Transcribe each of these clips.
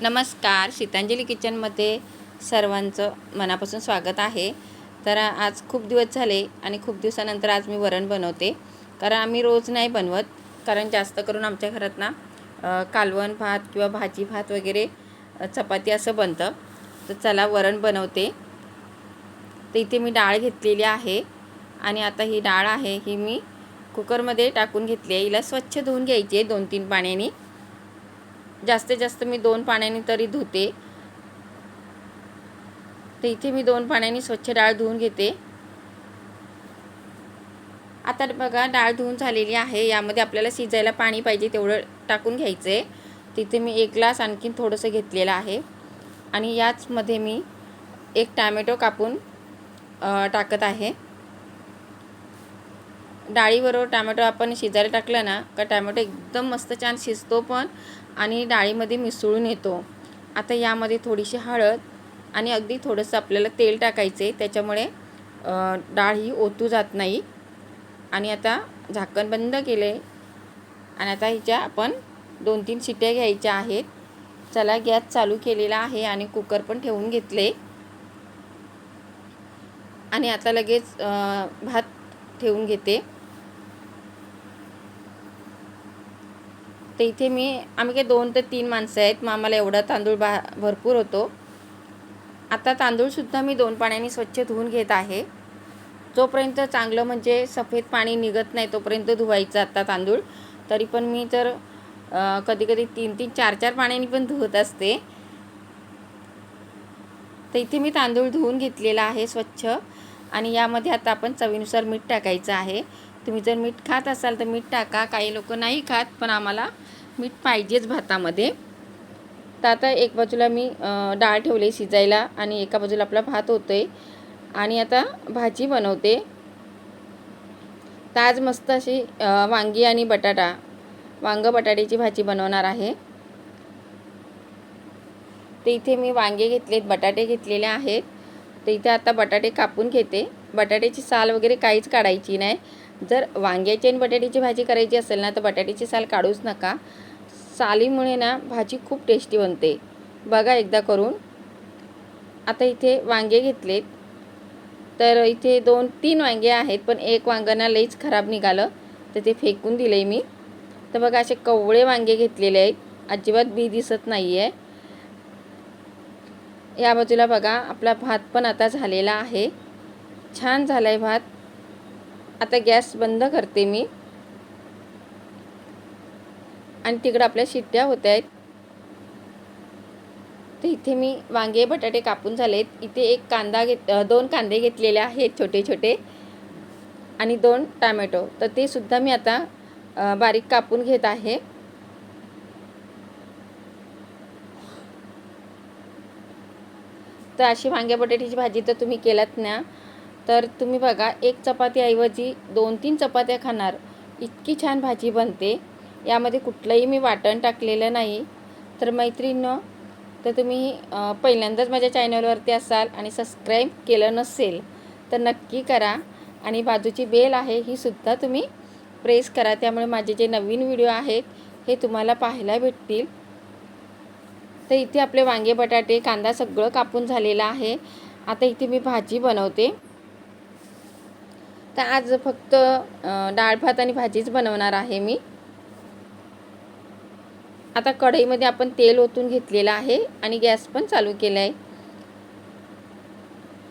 नमस्कार शीतांजली किचनमध्ये सर्वांचं मनापासून स्वागत आहे. तर आज खूप दिवस झाले आणि खूप दिवसानंतर आज मी वरण बनवते. कारण आम्ही रोज नाही बनवत कारण जास्त करून आमच्या घरात ना कालवण भात किंवा भाजी भात वगैरे चपाती असं बनतं. तर चला वरण बनवते. तर इथे मी डाळ घेतलेली आहे आणि आता ही डाळ आहे ही मी कुकरमध्ये टाकून घेतली आहे. हिला स्वच्छ धुवून घ्यायची आहे दोन तीन पाण्याने. जास्तीत जास्त मी दोन पाण्याने तरी धुते. तर इथे मी दोन पाण्याने स्वच्छ डाळ धुवून घेते. आता बघा डाळ धुवून झालेली आहे. यामध्ये आपल्याला शिजायला पाणी पाहिजे तेवढं टाकून घ्यायचं. आहे तिथे मी एक ग्लास आणखीन थोडंसं घेतलेलं आहे. आणि याचमध्ये मी एक टॅमॅटो कापून टाकत आहे. डाळीबरोबर टॅमॅटो आपण शिजायला टाकलं ना का टॅमॅटो एकदम मस्त छान शिजतो पण आणि डाळीमध्ये मिसळून येतो. आता यामध्ये थोडीशी हळद आणि अगदी थोडंसं आपल्याला तेल टाकायचं आहे त्याच्यामुळे डाळ ही ओतू जात नाही. आणि आता झाकण बंद केलं. आहे आणि आता हिच्या आपण दोन तीन शिट्या घ्यायच्या आहेत. चला गॅस चालू केलेला आहे आणि कुकर पण ठेवून घेतले. आणि आता लगेच भात ठेवून घेते. तर इथे मी आम्ही काही दोन ते तीन माणसं आहेत. मग आम्हाला एवढा तांदूळ बा भरपूर होतो. आता तांदूळसुद्धा मी दोन पाण्याने स्वच्छ धुवून घेत आहे. जोपर्यंत चांगलं म्हणजे सफेद पाणी निघत नाही तोपर्यंत धुवायचं आता तांदूळ. तरी पण मी तर कधी कधी तीन तीन चार चार पाण्याने पण धुवत असते. तर इथे मी तांदूळ धुवून घेतलेला आहे स्वच्छ. आणि यामध्ये आता आपण चवीनुसार मीठ टाकायचं आहे. तुम्ही जर मीठ खात असाल तर मीठ टाका. काही लोक नाही खात पण आम्हाला मीठ पाहिजेच भातामध्ये. तर आता एक बाजूला मी डाळ ठेवली शिजायला आणि एका बाजूला आपला भात होतो आहे आणि आता भाजी बनवते. तर आज मस्त अशी वांगी आणि बटाटा वांग बटाट्याची भाजी बनवणार आहे. तर इथे मी वांगे घेतलेत बटाटे घेतलेले आहेत. तर इथे आता बटाटे कापून घेते. बटाट्याची साल वगैरे काहीच काढायची नाही. जर वांग्याची आणि बटाट्याची भाजी करायची असेल ना तर बटाट्याची साल काढूच नका. सालीमुळे ना भाजी खूप टेस्टी बनते. बघा एकदा करून. आता इथे वांगे घेतलेत. तर इथे दोन तीन वांगे आहेत पण एक वांगं लईच खराब निघालं. तर ते फेकून दिले मी. तर बघा असे कवळे वांगे घेतलेले आहेत. अजिबात बी दिसत नाही आहे या बाजूला बघा आपला भात पण आता झालेला आहे. छान झाला आहे भात. आता गॅस बंद करते मी. आणि तिकडं आपल्या शिट्ट्या होत आहेत तर इथे मी वांगे बटाटे कापून झालेत. इथे एक कांदा घेत दोन कांदे घेतलेले आहेत छोटे छोटे. आणि दोन टॅमॅटो. तर ते सुद्धा मी आता बारीक कापून घेत आहे. तर अशी वांग्या बटाट्याची भाजी तर तुम्ही केलात ना. तर तुम्ही बघा एक चपातीऐवजी दोन तीन चपात्या खाणार. इतकी छान भाजी बनते. यामध्ये कुठलंही मी वाटण टाकलेलं नाही. तर मैत्रिणीनं तर तुम्ही पहिल्यांदाच माझ्या चॅनलवरती असाल आणि सबस्क्राईब केलं नसेल तर नक्की करा. आणि बाजूची बेल आहे ही सुद्धा तुम्ही प्रेस करा. त्यामुळे माझे जे नवीन व्हिडिओ आहेत हे तुम्हाला पाहायला भेटतील. तर इथे आपले वांगे बटाटे कांदा सगळं कापून झालेलं आहे. आता इथे मी भाजी बनवते. तर आज फक्त डाळ भात आणि भाजीच बनवणार आहे मी. आता कढईमध्ये आपण तेल ओतून घेतलेलं आहे आणि गॅस पण चालू केला आहे.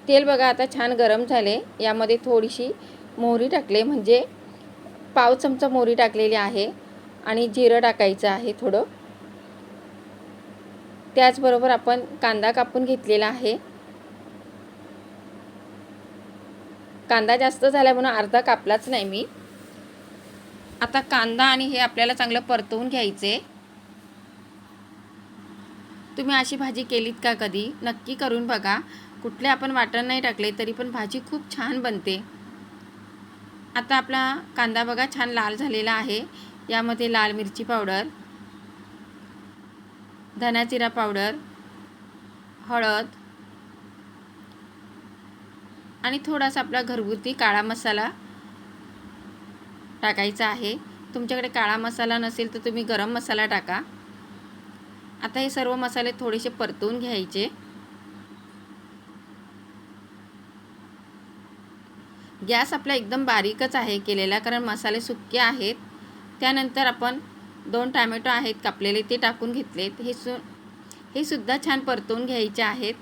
तेल बघा आता छान गरम झाले. यामध्ये थोडीशी मोहरी टाकले म्हणजे पाव चमचा मोहरी टाकलेली आहे आणि जिरं टाकायचं आहे थोडं. त्याचबरोबर आपण कांदा कापून घेतलेला आहे. कांदा जास्त झाला म्हणून अर्धा कापलाच नाही मी. आता कांदा आणि हे आपल्याला चांगलं परतवून घ्यायचे. तुम्ही अशी भाजी केलीत का कधी? नक्की करून बघा. कुठले आपण वाटण नाही टाकले तरी पण भाजी खूप छान बनते. आता आपला कांदा बघा छान लाल झालेला आहे. यामध्ये लाल मिरची पावडर धना जिरा पावडर हळद आणि थोडासा आपला घरगुती काळा मसाला टाकायचा आहे. तुमच्याकडे काळा मसाला नसेल तर तुम्ही गरम मसाला टाका. आता हे सर्व मसाले थोडेसे परतवून घ्यायचे. गॅस आपला एकदम बारीकच आहे केलेला कारण मसाले सुके आहेत. त्यानंतर आपण दोन टॅमॅटो आहेत कापलेले ते टाकून घेतलेत. हे सु हे सुद्धा छान परतवून घ्यायचे आहेत.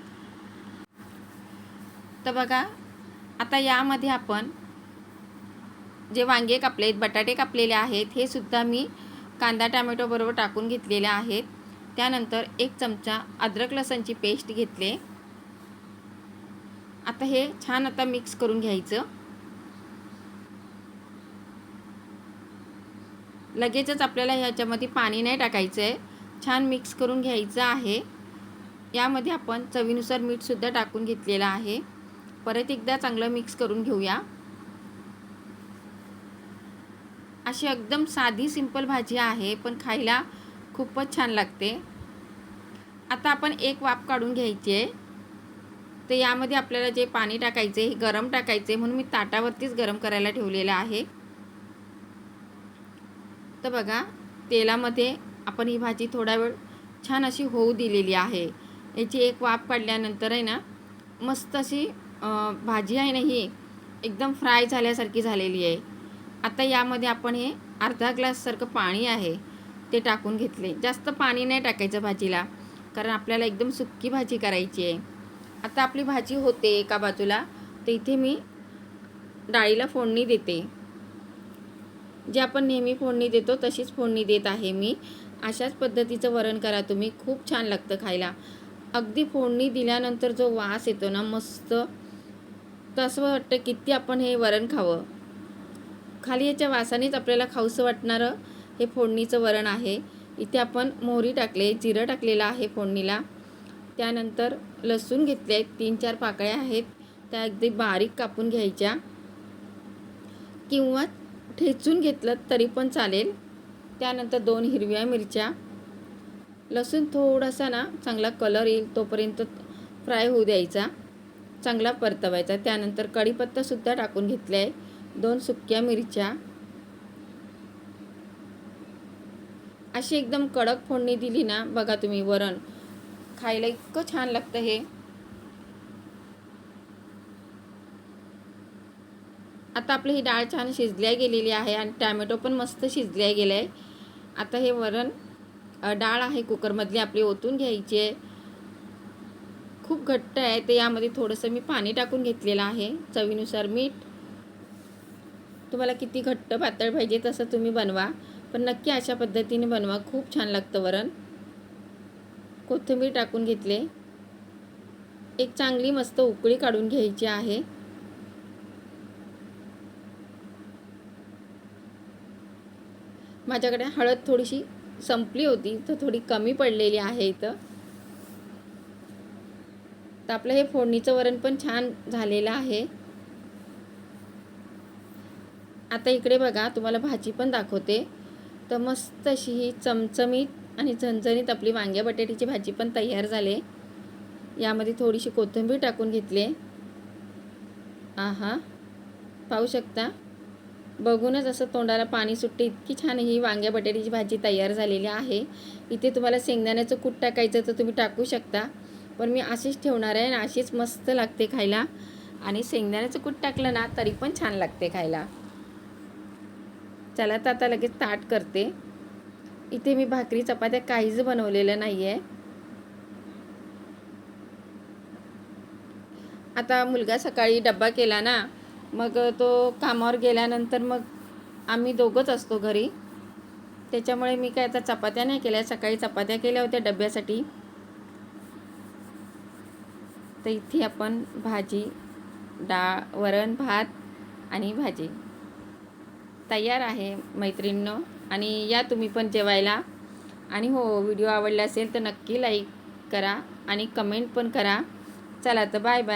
तर बघा आता यामध्ये आपण जे वांगे कापले आहेत बटाटे कापलेले आहेत हे सुद्धा मी कांदा टॅमॅटोबरोबर टाकून घेतलेले आहेत. त्यानंतर एक चमचा अद्रक लसणची पेस्ट घेतले. आता हे छान आता मिक्स करून घ्यायचं. लगेचच आपल्याला ह्याच्यामध्ये पाणी नाही टाकायचं आहे छान मिक्स करून घ्यायचं आहे. यामध्ये आपण चवीनुसार मीठसुद्धा टाकून घेतलेलं आहे. परत एकदा चांगलं मिक्स करून घेऊया. अशी एकदम साधी सिंपल भाजी आहे पण खायला खूपच छान लागते. आता आपण एक वाफ काढून घ्यायची. आहे तर यामध्ये आपल्याला जे पाणी टाकायचे हे गरम टाकायचे म्हणून मी ताटावरतीच गरम करायला ठेवलेलं आहे. तर बघा तेलामध्ये आपण ही भाजी थोडा वेळ छान अशी होऊ दिलेली आहे. याची एक वाफ काढल्यानंतर आहे ना मस्त अशी भाजी आहे ना ही एकदम फ्राय झाल्यासारखी झालेली आहे. आता यामध्ये आपण हे अर्धा ग्लाससारखं पाणी आहे ते टाकून घेतले. जास्त पाणी नाही टाकायचं भाजीला कारण आपल्याला एकदम सुक्की भाजी करायची आहे. आता आपली भाजी होते एका बाजूला तर इथे मी डाळीला फोडणी देते. जे आपण नेहमी फोडणी देतो तशीच फोडणी देत आहे मी. अशाच पद्धतीचं वरण करा तुम्ही. खूप छान लागतं खायला. अगदी फोडणी दिल्यानंतर जो वास येतो ना मस्त तसं वाटतं किती आपण हे वरण खावं. खाली याच्या वासानेच आपल्याला खाऊसं वाटणारं हे फोडणीचं वरण आहे. इथे आपण मोहरी टाकले जिरं टाकलेलं आहे फोडणीला. त्यानंतर लसूण घेतले आहेत तीन चार पाकळ्या आहेत. त्या अगदी बारीक कापून घ्यायच्या. किंवा ठेचून घेतलं तरी पण चालेल. त्यानंतर दोन हिरव्या मिरच्या. लसूण थोडासा ना चांगला कलर येईल तोपर्यंत फ्राय होऊ द्यायचा. चांगला परतवायचा. त्यानंतर कढीपत्तासुद्धा टाकून घेतला आहे. दोन सुक्या मिरच्या. अशी एकदम कडक फोडणी दिली ना बघा तुम्ही वरण. खायला इतकं छान लागतं हे. आता आपली ही डाळ छान शिजल्या गेलेली आहे आणि टॅमॅटो पण मस्त शिजल्या गेलं आहे. आता हे वरण डाळ आहे कुकरमधली आपली ओतून घ्यायची आहे. खूप घट्ट आहे ते यामध्ये थोडंसं मी पाणी टाकून घेतलेलं आहे. चवीनुसार मीठ. तुम्हाला किती घट्ट पातळ पाहिजे तसं तुम्ही बनवा पण नक्की अशा पद्धतीने बनवा. खूप छान लागतं वरण. कोथिंबीर टाकून घेतले. एक चांगली मस्त उकळी काढून घ्यायची आहे. माझ्याकडे हळद थोडीशी संपली होती तर थोडी कमी पडलेली आहे इथं. तर आपलं हे फोडणीचं वरण पण छान झालेलं आहे. आता इकडे बघा तुम्हाला भाजी पण दाखवते. तर मस्त अशी ही चमचमीत आणि झणझणीत आपली वांग्या बटाट्याची भाजी पण तयार झाले. यामध्ये थोडीशी कोथिंबीर टाकून घेतले. आहा पाहू शकता. बघूनच असं तोंडाला पाणी सुटते. इतकी छान ही वांग्या बटाट्याची भाजी तयार झालेली आहे. इथे तुम्हाला शेंगदाण्याचं कूट टाकायचं तर तुम्ही टाकू शकता. पण मी अशीच ठेवणार आहे आणि अशीच मस्त लागते खायला. आणि शेंगदाण्याचं कूट टाकलं ना तरी पण छान लागते खायला. चला तर आता लगेच ताट करते. इथे मी भाकरी चपात्या काहीच बनवलेलं नाही आहे आता मुलगा सकाळी डब्बा केला ना मग तो कामावर गेल्यानंतर मग आम्ही दोघंच असतो घरी. त्याच्यामुळे मी काय आता चपात्या नाही केल्या सकाळी चपात्या केल्या होत्या डब्यासाठी. तर इथे आपण भाजी डाळ वरण भात आणि भाजी तयार आहे मैत्रिणींनो. आणि या तुम्ही पण जेवायला. आणि हो व्हिडिओ आवडला असेल तर नक्की लाईक करा आणि कमेंट पण करा. चला तर बाय बाय